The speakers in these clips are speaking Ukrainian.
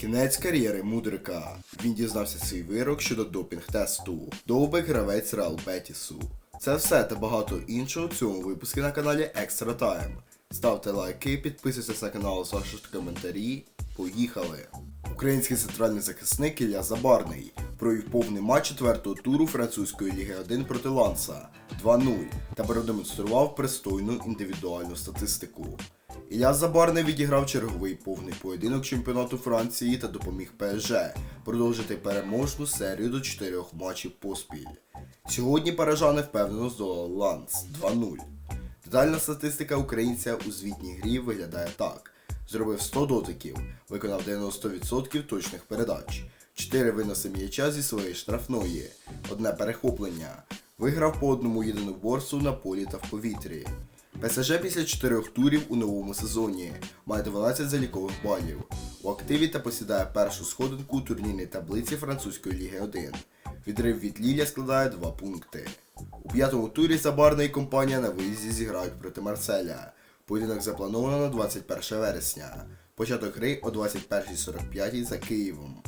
Кінець кар'єри мудрика. Він дізнався свій вирок щодо допінг-тесту. Довбик гравець Реал Бетісу. Це все та багато іншого в цьому випуску на каналі Extra Time. Ставте лайки, підписуйтесь на канал, залишайте коментарі. Поїхали! Український центральний захисник Ілля Забарний провів повний матч четвертого туру французької ліги 1 проти Ланса 2-0 та продемонстрував пристойну індивідуальну статистику. Ілля Забарний відіграв черговий повний поєдинок чемпіонату Франції та допоміг ПСЖ продовжити переможну серію до чотирьох матчів поспіль. Сьогодні парижани впевнено здолали Ланс 2-0. Детальна статистика українця у звітній грі виглядає так: зробив 100 дотиків, виконав 90% точних передач, 4 виноси м'яча зі своєї штрафної, одне перехоплення, виграв по одному єдиноборству на полі та в повітрі. ПСЖ після 4 турів у новому сезоні має 12 залікових балів. У активі та посідає першу сходинку у турнірній таблиці французької ліги 1. Відрив від Ліля складає 2 пункти. У п'ятому турі Забарна і компанія на виїзді зіграють проти Марселя. Поєдинок заплановано на 21 вересня. Початок гри о 21.45 за Києвом.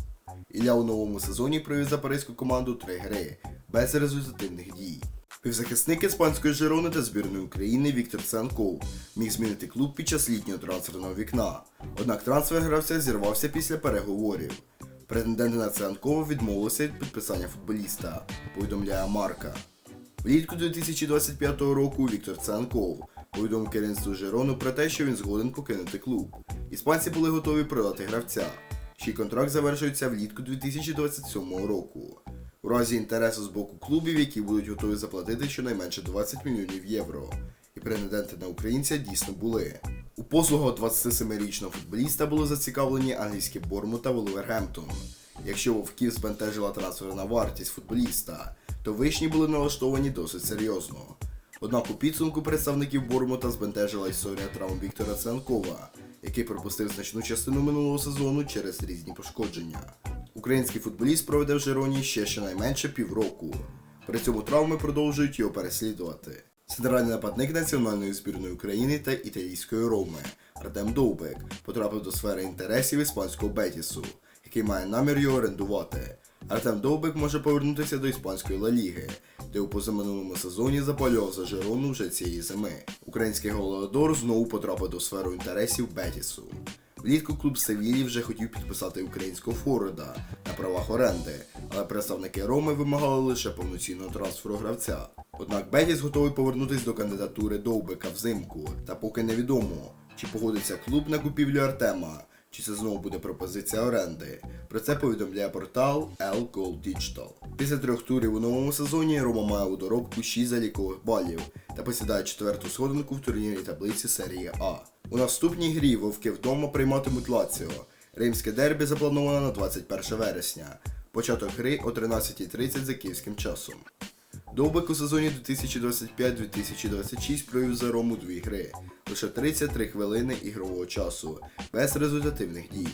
Ілля у новому сезоні провів за паризьку команду три гри без результативних дій. Півзахисник іспанської Жирони та збірної України Віктор Цанков міг змінити клуб під час літнього трансферного вікна. Однак трансфер гравця зірвався після переговорів. Претенденти на Цанкова відмовилися від підписання футболіста, повідомляє Марка. Влітку 2025 року Віктор Цанков повідомив керівництву Жирону про те, що він згоден покинути клуб. Іспанці були готові продати гравця, чий контракт завершується влітку 2027 року. Разі інтересу з боку клубів, які будуть готові заплатити щонайменше 20 мільйонів євро. І претенденти на українця дійсно були. У послугах 27-річного футболіста були зацікавлені англійські Бормут та Волвергемптон. Якщо вовків збентежила трансферна вартість футболіста, то вишні були налаштовані досить серйозно. Однак у підсумку представників Бормута збентежила історія травм Віктора Ценкова, який пропустив значну частину минулого сезону через різні пошкодження. Український футболіст проведе в Жироні ще щонайменше півроку. При цьому травми продовжують його переслідувати. Центральний нападник національної збірної України та італійської Роми Артем Довбек потрапив до сфери інтересів іспанського Бетісу, який має намір його орендувати. Артем Довбек може повернутися до іспанської Ла Ліги, де у позаминулому сезоні запалював за Жирону вже цієї зими. Український голодор знову потрапив до сфери інтересів Бетісу. Влітку клуб Севілі вже хотів підписати українського форварда на правах оренди, але представники Роми вимагали лише повноцінного трансферу гравця. Однак Бетіс готовий повернутися до кандидатури Довбека взимку, та поки невідомо, чи погодиться клуб на купівлю Артема, чи це знову буде пропозиція оренди. Про це повідомляє портал L Gold Digital. Після трьох турів у новому сезоні Рома має у доробку 6 залікових балів та посідає четверту сходинку в турнірній таблиці серії А. У наступній грі вовки вдома прийматимуть Лаціо. Римське дербі заплановано на 21 вересня. Початок гри о 13.30 за київським часом. Довбик у сезоні 2025-2026 провів за Рому дві гри, лише 33 хвилини ігрового часу, без результативних дій.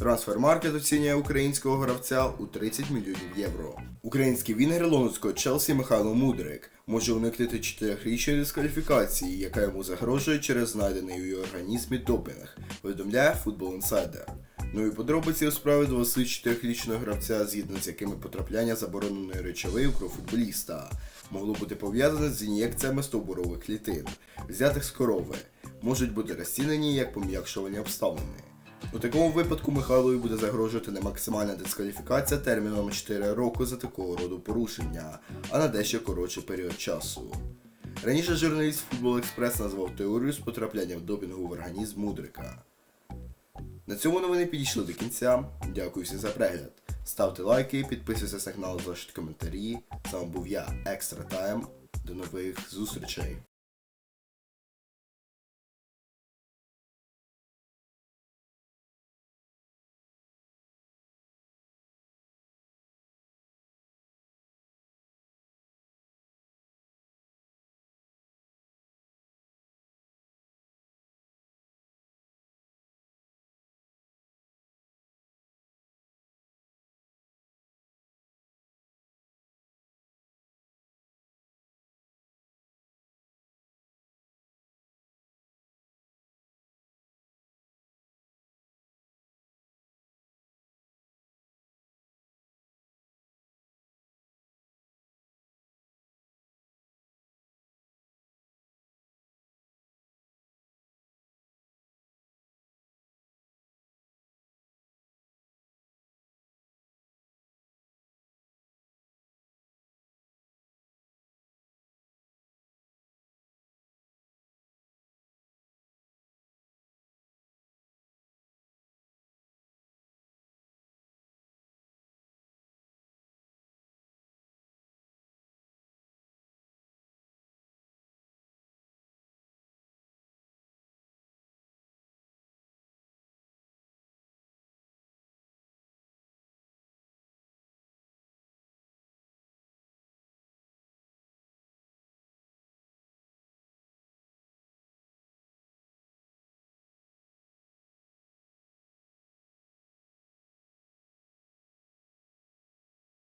Трансфермаркет оцінює українського гравця у 30 мільйонів євро. Український вінгер лондонського Челсі Михайло Мудрик може уникнути 4-річної дискваліфікації, яка йому загрожує через знайдений у її організмі допінг, повідомляє Football Insider. Нові подробиці у справі 24-річного гравця, згідно з якими потрапляння забороненої речовини в кров футболіста могло бути пов'язане з ін'єкціями стовбурових клітин, взятих з корови, можуть бути розцінені як пом'якшувані обставини. У такому випадку Михайлові буде загрожувати не максимальна дискваліфікація терміном 4 роки за такого роду порушення, а на дещо коротший період часу. Раніше журналіст Футбол Експрес назвав теорію з потраплянням допінгу в організм Мудрика. На цьому новини підійшли до кінця. Дякую всім за перегляд. Ставте лайки, підписуйтесь на канал, залишайте коментарі. З вами був я, Екстра Тайм. До нових зустрічей.